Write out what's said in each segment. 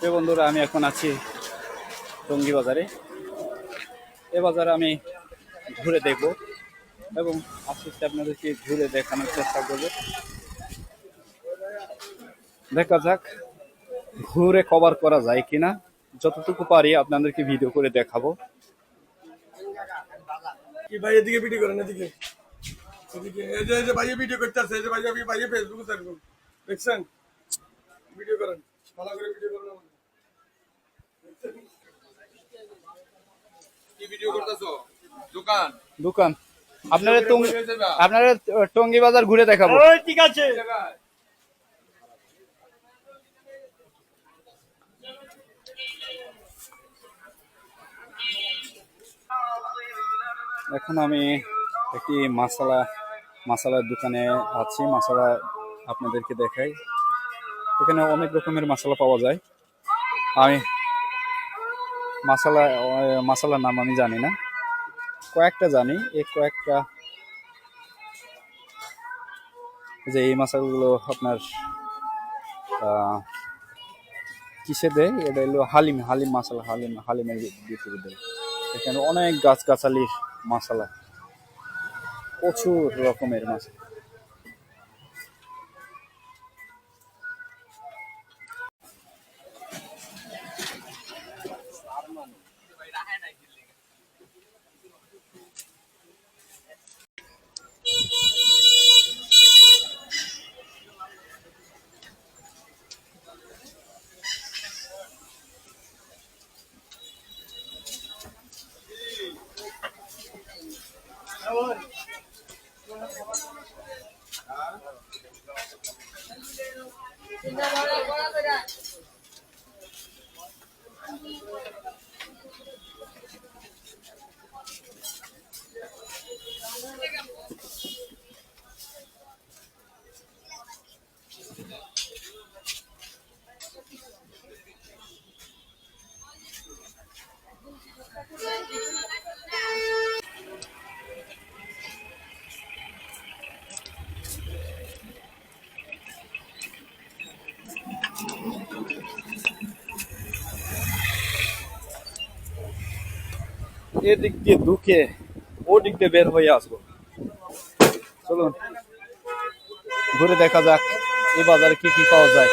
তো বন্ধুরা, আমি এখন আছি টঙ্গি বাজারে। এ বাজারে আমি ঘুরে দেখব এবং আস্তে আপনাদেরকে ঘুরে দেখানোর চেষ্টা করব। দেখা যাক ঘুরে কভার করা যায় কিনা। যতটুকু পারি আপনাদেরকে ভিডিও করে দেখাবো। কি ভাই, এদিকে ভিডিও করেন, এদিকে। এদিকে। এই যে যে ভাইয়ে ভিডিও করতে আসছে এই যে ভাইয়া ভাইয়ে ফেসবুকে থাকব। দেখছেন? ভিডিও করেন। ভালো করে ভিডিও। কি ভিডিও করতেছো? দোকান? দোকান। আপনারা টঙ্গি আপনারা টঙ্গি বাজার ঘুরে দেখাবো। ঠিক আছে। এখন আমি একটি মশলা মশলার দোকানে আছি। মশলা আপনাদেরকে দেখাই। এখানে অনেক রকমের মশলা পাওয়া যায়। আমি মশলা মশলার নাম আমি জানি না। কয়েকটা জানি, এই কয়েকটা যে এই মশলাগুলো আপনার কিসে দেয়? এটা হলো হালিম হালিম মশলা, হালিম, হালিমের ভিতরে দেয়। এখানে অনেক গাছগাছালির মশলা, প্রচুর রকমের মশলা। Tá? এদিক দিয়ে ঢুকে ও দিক দিয়ে বের হয়ে আসব। চলুন, ঘুরে দেখা যাক এই বাজারে কি কি পাওয়া যায়।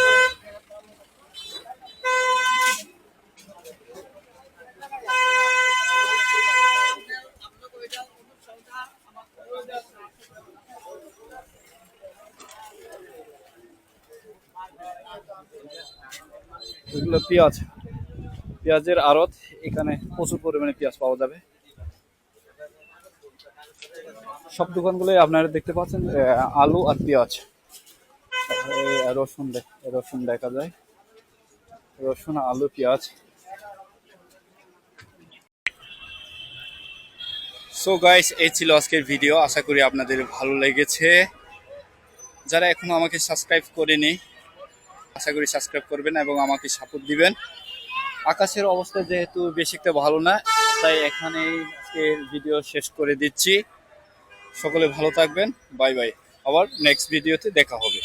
এগুলো পেঁয়াজ পেঁয়াজের আড়ত, এখানে প্রচুর পরিমাণে পেঁয়াজ পাওয়া যাবে। সব দোকানগুলোই আপনারা দেখতে পাচ্ছেন আলু আর পেঁয়াজ। রসুন রসুন দেখা যায়। রসুন, আলু, পেঁয়াজ। সো গাইস এই ছিল আজকের ভিডিও আশা করি আপনাদের ভালো লেগেছে। যারা এখনও আমাকে সাবস্ক্রাইব করেনি, আশা করি সাবস্ক্রাইব করবেন এবং আমাকে সাপোর্ট দিবেন। আকাশের অবস্থা যেহেতু বেশি একটা ভালো না, তাই এখানেই আজকের ভিডিও শেষ করে দিচ্ছি। সকলে ভালো থাকবেন, বাই বাই। আবার নেক্সট ভিডিওতে দেখা হবে।